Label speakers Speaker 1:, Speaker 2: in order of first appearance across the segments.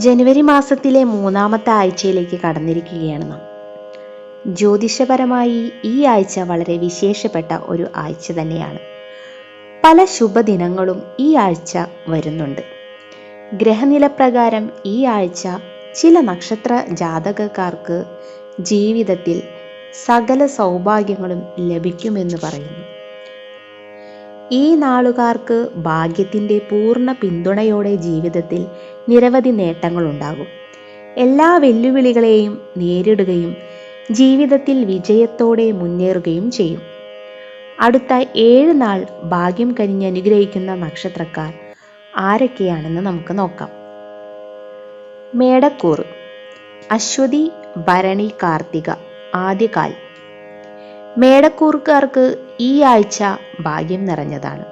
Speaker 1: ജനുവരി മാസത്തിലെ മൂന്നാമത്തെ ആഴ്ചയിലേക്ക് കടന്നിരിക്കുകയാണ് നാം. ജ്യോതിഷപരമായി ഈ ആഴ്ച വളരെ വിശേഷപ്പെട്ട ഒരു ആഴ്ച തന്നെയാണ്. പല ശുഭദിനങ്ങളും ഈ ആഴ്ച വരുന്നുണ്ട്. ഗ്രഹനില പ്രകാരം ഈ ആഴ്ച ചില നക്ഷത്ര ജാതകക്കാർക്ക് ജീവിതത്തിൽ സകല സൗഭാഗ്യങ്ങളും ലഭിക്കുമെന്ന് പറയുന്നു. ഈ നാളുകാർക്ക് ഭാഗ്യത്തിന്റെ പൂർണ പിന്തുണയോടെ ജീവിതത്തിൽ നിരവധി നേട്ടങ്ങളുണ്ടാകും. എല്ലാ വെല്ലുവിളികളെയും നേരിടുകയും ജീവിതത്തിൽ വിജയത്തോടെ മുന്നേറുകയും ചെയ്യും. അടുത്ത ഏഴ് നാൾ ഭാഗ്യം കനിഞ്ഞ് അനുഗ്രഹിക്കുന്ന നക്ഷത്രക്കാർ ആരൊക്കെയാണെന്ന് നമുക്ക് നോക്കാം. മേടക്കൂറ് അശ്വതി ഭരണി കാർത്തിക ആദ്യകാൽ. മേടക്കൂറുകാർക്ക് ഈ ആഴ്ച ഭാഗ്യം നിറഞ്ഞതാണ്.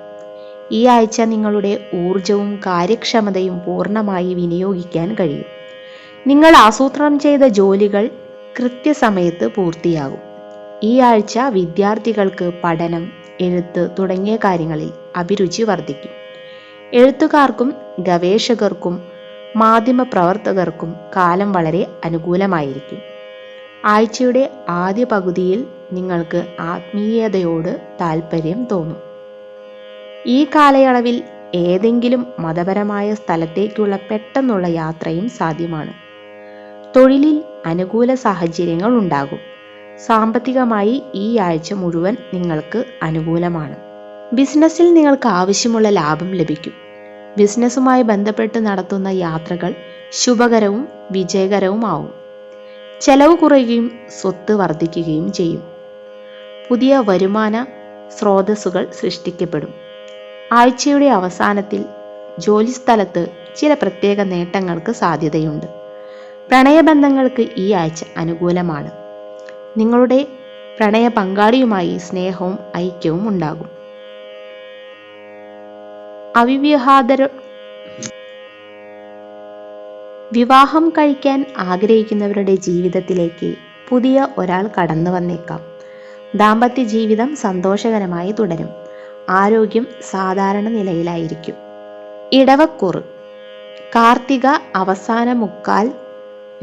Speaker 1: ഈ ആഴ്ച നിങ്ങളുടെ ഊർജവും കാര്യക്ഷമതയും പൂർണമായി വിനിയോഗിക്കാൻ കഴിയും. നിങ്ങൾ ആസൂത്രണം ചെയ്ത ജോലികൾ കൃത്യസമയത്ത് പൂർത്തിയാകും. ഈ ആഴ്ച വിദ്യാർത്ഥികൾക്ക് പഠനം എഴുത്ത് തുടങ്ങിയ കാര്യങ്ങളിൽ അഭിരുചി വർദ്ധിക്കും. എഴുത്തുകാർക്കും ഗവേഷകർക്കും മാധ്യമ പ്രവർത്തകർക്കും കാലം വളരെ അനുകൂലമായിരിക്കും. ആഴ്ചയുടെ ആദ്യ പകുതിയിൽ നിങ്ങൾക്ക് ആത്മീയതയോട് താല്പര്യം തോന്നും. ഈ കാലയളവിൽ ഏതെങ്കിലും മതപരമായ സ്ഥലത്തേക്കുള്ള പെട്ടെന്നുള്ള യാത്രയും സാധ്യമാണ്. തൊഴിലിൽ അനുകൂല സാഹചര്യങ്ങൾ ഉണ്ടാകും. സാമ്പത്തികമായി ഈ ആഴ്ച മുഴുവൻ നിങ്ങൾക്ക് അനുകൂലമാണ്. ബിസിനസ്സിൽ നിങ്ങൾക്ക് ആവശ്യമുള്ള ലാഭം ലഭിക്കും. ബിസിനസ്സുമായി ബന്ധപ്പെട്ട് നടത്തുന്ന യാത്രകൾ ശുഭകരവും വിജയകരവുമാവും. ചെലവ് കുറയുകയും സ്വത്ത് വർദ്ധിക്കുകയും ചെയ്യും. പുതിയ വരുമാന സ്രോതസ്സുകൾ സൃഷ്ടിക്കപ്പെടും. ആഴ്ചയുടെ അവസാനത്തിൽ ജോലിസ്ഥലത്ത് ചില പ്രത്യേക നേട്ടങ്ങൾക്ക് സാധ്യതയുണ്ട്. പ്രണയബന്ധങ്ങൾക്ക് ഈ ആഴ്ച അനുകൂലമാണ്. നിങ്ങളുടെ പ്രണയ പങ്കാളിയുമായി സ്നേഹവും ഐക്യവും ഉണ്ടാകും. അവിവാഹിതര വിവാഹം കഴിക്കാൻ ആഗ്രഹിക്കുന്നവരുടെ ജീവിതത്തിലേക്ക് പുതിയ ഒരാൾ കടന്നു വന്നേക്കാം. ദാമ്പത്യ ജീവിതം സന്തോഷകരമായി തുടരും. ആരോഗ്യം സാധാരണ നിലയിലായിരിക്കും. ഇടവക്കുറ്. കാർത്തിക അവസാന മുക്കാൽ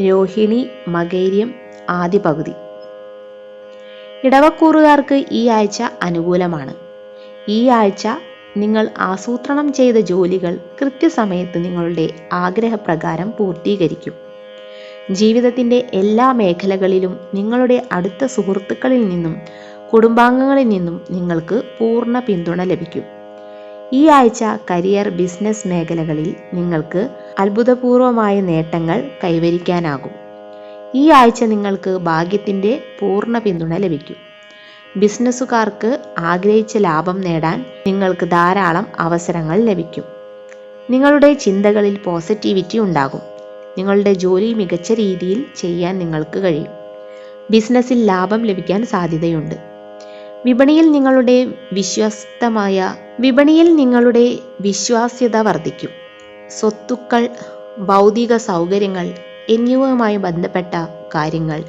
Speaker 1: രോഹിണി മകൈര്യം ആദ്യ പകുതി. ഇടവക്കൂറുകാർക്ക് ഈ ആഴ്ച അനുകൂലമാണ്. ഈ ആഴ്ച നിങ്ങൾ ആസൂത്രണം ചെയ്ത ജോലികൾ കൃത്യസമയത്ത് നിങ്ങളുടെ ആഗ്രഹപ്രകാരം പൂർത്തീകരിക്കും. ജീവിതത്തിന്റെ എല്ലാ മേഖലകളിലും നിങ്ങളുടെ അടുത്ത സുഹൃത്തുക്കളിൽ നിന്നും കുടുംബാംഗങ്ങളിൽ നിന്നും നിങ്ങൾക്ക് പൂർണ പിന്തുണ ലഭിക്കും. ഈ ആഴ്ച കരിയർ ബിസിനസ് മേഖലകളിൽ നിങ്ങൾക്ക് അത്ഭുതപൂർവമായ നേട്ടങ്ങൾ കൈവരിക്കാനാകും. ഈ ആഴ്ച നിങ്ങൾക്ക് ഭാഗ്യത്തിന്റെ പൂർണ പിന്തുണ ലഭിക്കും. ബിസിനസ്സുകാർക്ക് ആഗ്രഹിച്ച ലാഭം നേടാൻ നിങ്ങൾക്ക് ധാരാളം അവസരങ്ങൾ ലഭിക്കും. നിങ്ങളുടെ ചിന്തകളിൽ പോസിറ്റിവിറ്റി ഉണ്ടാകും. നിങ്ങളുടെ ജോലി മികച്ച രീതിയിൽ ചെയ്യാൻ നിങ്ങൾക്ക് കഴിയും. ബിസിനസ്സിൽ ലാഭം ലഭിക്കാൻ സാധ്യതയുണ്ട്. വിപണിയിൽ നിങ്ങളുടെ വിശ്വസ്തമായ വിപണിയിൽ നിങ്ങളുടെ വിശ്വാസ്യത വർദ്ധിക്കും. സ്വത്തുക്കൾ ഭൗതിക സൗകര്യങ്ങൾ എന്നിവയുമായി ബന്ധപ്പെട്ട കാര്യങ്ങൾ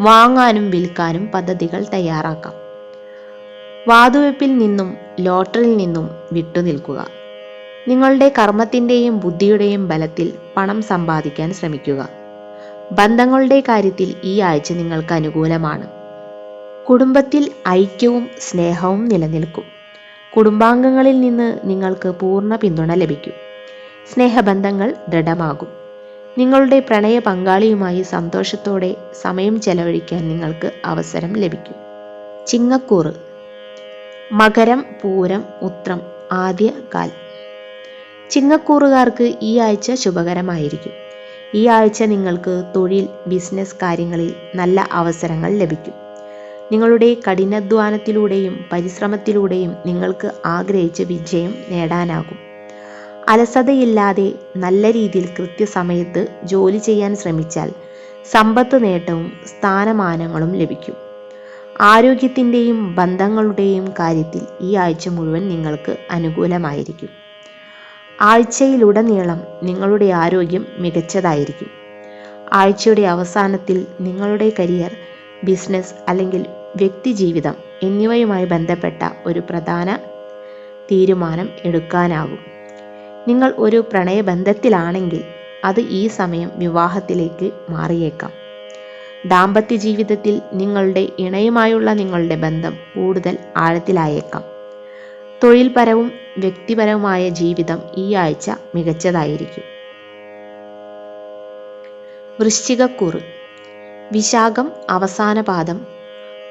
Speaker 1: വാങ്ങാനും വിൽക്കാനും പദ്ധതികൾ തയ്യാറാക്കാം. വാതുവെപ്പിൽ നിന്നും ലോട്ടറിയിൽ നിന്നും വിട്ടുനിൽക്കുക നിങ്ങളുടെ കർമ്മത്തിന്റെയും ബുദ്ധിയുടെയും ബലത്തിൽ പണം സമ്പാദിക്കാൻ ശ്രമിക്കുക. ബന്ധങ്ങളുടെ കാര്യത്തിൽ ഈ ആഴ്ച നിങ്ങൾക്ക് അനുകൂലമാണ്. കുടുംബത്തിൽ ഐക്യവും സ്നേഹവും നിലനിൽക്കും. കുടുംബാംഗങ്ങളിൽ നിന്ന് നിങ്ങൾക്ക് പൂർണ പിന്തുണ ലഭിക്കും. സ്നേഹബന്ധങ്ങൾ ദൃഢമാകും. നിങ്ങളുടെ പ്രണയ പങ്കാളിയുമായി സന്തോഷത്തോടെ സമയം ചെലവഴിക്കാൻ നിങ്ങൾക്ക് അവസരം ലഭിക്കും. ചിങ്ങക്കൂറ് മകരം പൂരം ഉത്രം ആദ്യ കാൽ. ചിങ്ങക്കൂറുകാർക്ക് ഈ ആഴ്ച ശുഭകരമായിരിക്കും. ഈ ആഴ്ച നിങ്ങൾക്ക് തൊഴിൽ ബിസിനസ് കാര്യങ്ങളിൽ നല്ല അവസരങ്ങൾ ലഭിക്കും. നിങ്ങളുടെ കഠിനാധ്വാനത്തിലൂടെയും പരിശ്രമത്തിലൂടെയും നിങ്ങൾക്ക് ആഗ്രഹിച്ച വിജയം നേടാനാകും. അലസതയില്ലാതെ നല്ല രീതിയിൽ കൃത്യസമയത്ത് ജോലി ചെയ്യാൻ ശ്രമിച്ചാൽ സമ്പത്ത് നേട്ടവും സ്ഥാനമാനങ്ങളും ലഭിക്കും. ആരോഗ്യത്തിന്റെയും ബന്ധങ്ങളുടെയും കാര്യത്തിൽ ഈ ആഴ്ച മുഴുവൻ നിങ്ങൾക്ക് അനുകൂലമായിരിക്കും. ആഴ്ചയിലുടനീളം നിങ്ങളുടെ ആരോഗ്യം മികച്ചതായിരിക്കും. ആഴ്ചയുടെ അവസാനത്തിൽ നിങ്ങളുടെ കരിയർ ബിസിനസ് അല്ലെങ്കിൽ വ്യക്തിജീവിതം എന്നിവയുമായി ബന്ധപ്പെട്ട ഒരു പ്രധാന തീരുമാനം എടുക്കാനാകും നിങ്ങൾ ഒരു പ്രണയബന്ധത്തിലാണെങ്കിൽ അത് ഈ സമയം വിവാഹത്തിലേക്ക് മാറിയേക്കാം. ദാമ്പത്യ ജീവിതത്തിൽ നിങ്ങളുടെ ഇണയുമായുള്ള നിങ്ങളുടെ ബന്ധം കൂടുതൽ ആഴത്തിലായേക്കാം. തൊഴിൽപരവും വ്യക്തിപരവുമായ ജീവിതം ഈ ആഴ്ച മികച്ചതായിരിക്കും. വൃശ്ചികക്കൂറ്. വിശാഖം അവസാന പാദം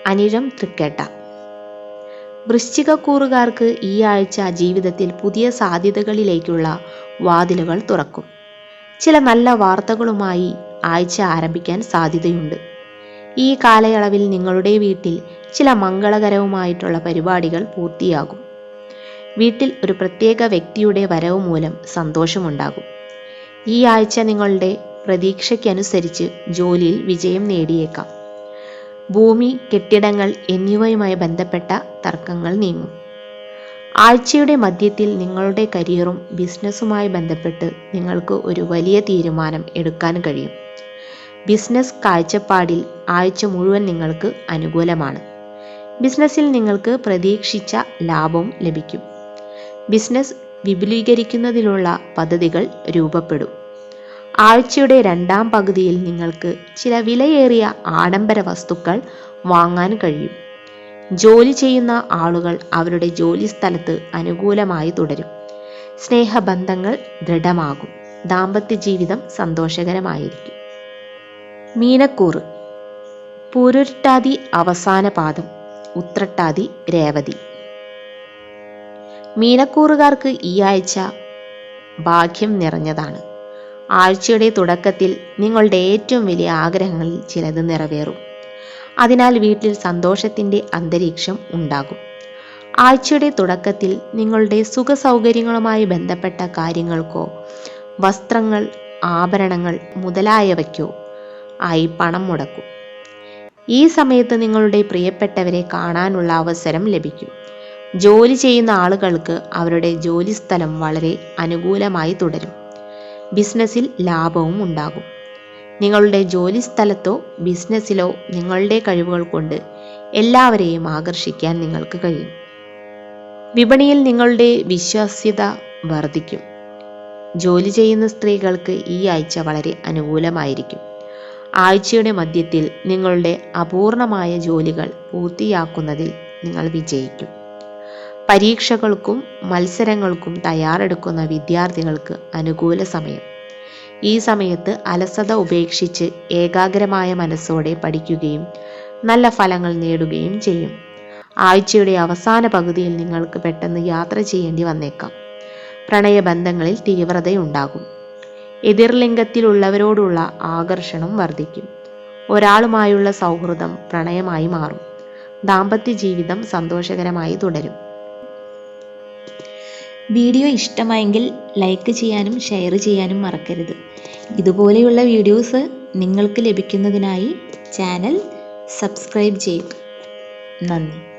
Speaker 1: അനിഴം തൃക്കേട്ട. വൃശ്ചികക്കൂറുകാർക്ക് ഈ ആഴ്ച ജീവിതത്തിൽ പുതിയ സാധ്യതകളിലേക്കുള്ള വാതിലുകൾ തുറക്കും. ചില നല്ല വാർത്തകളുമായി ആഴ്ച ആരംഭിക്കാൻ സാധ്യതയുണ്ട്. ഈ കാലയളവിൽ നിങ്ങളുടെ വീട്ടിൽ ചില മംഗളകരവുമായിട്ടുള്ള പരിപാടികൾ പൂർത്തിയാകും. വീട്ടിൽ ഒരു പ്രത്യേക വ്യക്തിയുടെ വരവ് മൂലം സന്തോഷമുണ്ടാകും. ഈ ആഴ്ച നിങ്ങളുടെ പ്രതീക്ഷയ്ക്കനുസരിച്ച് ജോലിയിൽ വിജയം നേടിയേക്കാം. ഭൂമി കെട്ടിടങ്ങൾ എന്നിവയുമായി ബന്ധപ്പെട്ട തർക്കങ്ങൾ നീങ്ങും. ആഴ്ചയുടെ മധ്യത്തിൽ നിങ്ങളുടെ കരിയറും ബിസിനസ്സുമായി ബന്ധപ്പെട്ട് നിങ്ങൾക്ക് ഒരു വലിയ തീരുമാനം എടുക്കാൻ കഴിയും. ബിസിനസ് കാഴ്ചപ്പാടിൽ ആഴ്ച മുഴുവൻ നിങ്ങൾക്ക് അനുകൂലമാണ്. ബിസിനസ്സിൽ നിങ്ങൾക്ക് പ്രതീക്ഷിച്ച ലാഭവും ലഭിക്കും. ബിസിനസ് വിപുലീകരിക്കുന്നതിനുള്ള പദ്ധതികൾ രൂപപ്പെടും. ആഴ്ചയുടെ രണ്ടാം പകുതിയിൽ നിങ്ങൾക്ക് ചില വിലയേറിയ ആഡംബര വസ്തുക്കൾ വാങ്ങാൻ കഴിയും. ജോലി ചെയ്യുന്ന ആളുകൾ അവരുടെ ജോലി സ്ഥലത്ത് അനുകൂലമായി തുടരും. സ്നേഹബന്ധങ്ങൾ ദൃഢമാകും. ദാമ്പത്യ ജീവിതം സന്തോഷകരമായിരിക്കും. മീനക്കൂറ് പൂരുരുട്ടാതി അവസാന പാദം ഉത്രട്ടാതി രേവതി. മീനക്കൂറുകാർക്ക് ഈ ആഴ്ച ഭാഗ്യം നിറഞ്ഞതാണ്. ആഴ്ചയുടെ തുടക്കത്തിൽ നിങ്ങളുടെ ഏറ്റവും വലിയ ആഗ്രഹങ്ങളിൽ ചിലത് നിറവേറും. അതിനാൽ വീട്ടിൽ സന്തോഷത്തിന്റെ അന്തരീക്ഷം ഉണ്ടാകും. ആഴ്ചയുടെ തുടക്കത്തിൽ നിങ്ങളുടെ സുഖ സൗകര്യങ്ങളുമായി ബന്ധപ്പെട്ട കാര്യങ്ങൾക്കോ വസ്ത്രങ്ങൾ ആഭരണങ്ങൾ മുതലായവയ്ക്കോ ആയി പണം മുടക്കും. ഈ സമയത്ത് നിങ്ങളുടെ പ്രിയപ്പെട്ടവരെ കാണാനുള്ള അവസരം ലഭിക്കും. ജോലി ചെയ്യുന്ന ആളുകൾക്ക് അവരുടെ ജോലി സ്ഥലം വളരെ അനുകൂലമായി തുടരും. ബിസിനസ്സിൽ ലാഭവും ഉണ്ടാകും. നിങ്ങളുടെ ജോലി സ്ഥലത്തോ ബിസിനസ്സിലോ നിങ്ങളുടെ കഴിവുകൾ കൊണ്ട് എല്ലാവരെയും ആകർഷിക്കാൻ നിങ്ങൾക്ക് കഴിയും. വിപണിയിൽ നിങ്ങളുടെ വിശ്വാസ്യത വർദ്ധിക്കും. ജോലി ചെയ്യുന്ന സ്ത്രീകൾക്ക് ഈ ആഴ്ച വളരെ അനുകൂലമായിരിക്കും. ആഴ്ചയുടെ മധ്യത്തിൽ നിങ്ങളുടെ അപൂർണമായ ജോലികൾ പൂർത്തിയാക്കുന്നതിൽ നിങ്ങൾ വിജയിക്കും. പരീക്ഷകൾക്കും മത്സരങ്ങൾക്കും തയ്യാറെടുക്കുന്ന വിദ്യാർത്ഥികൾക്ക് അനുകൂല സമയം. ഈ സമയത്ത് അലസത ഉപേക്ഷിച്ച് ഏകാഗ്രമായ മനസ്സോടെ പഠിക്കുകയും നല്ല ഫലങ്ങൾ നേടുകയും ചെയ്യും. ആഴ്ചയുടെ അവസാന പകുതിയിൽ നിങ്ങൾക്ക് പെട്ടെന്ന് യാത്ര ചെയ്യേണ്ടി വന്നേക്കാം. പ്രണയബന്ധങ്ങളിൽ തീവ്രതയുണ്ടാകും. എതിർലിംഗത്തിലുള്ളവരോടുള്ള ആകർഷണം വർദ്ധിക്കും. ഒരാളുമായുള്ള സൗഹൃദം പ്രണയമായി മാറും. ദാമ്പത്യ ജീവിതം സന്തോഷകരമായി തുടരും.
Speaker 2: വീഡിയോ ഇഷ്ടമായെങ്കിൽ ലൈക്ക് ചെയ്യാനും ഷെയർ ചെയ്യാനും മറക്കരുത്. ഇതുപോലെയുള്ള വീഡിയോസ് നിങ്ങൾക്ക് ലഭിക്കുന്നതിനായി ചാനൽ സബ്സ്ക്രൈബ് ചെയ്യുക നന്ദി.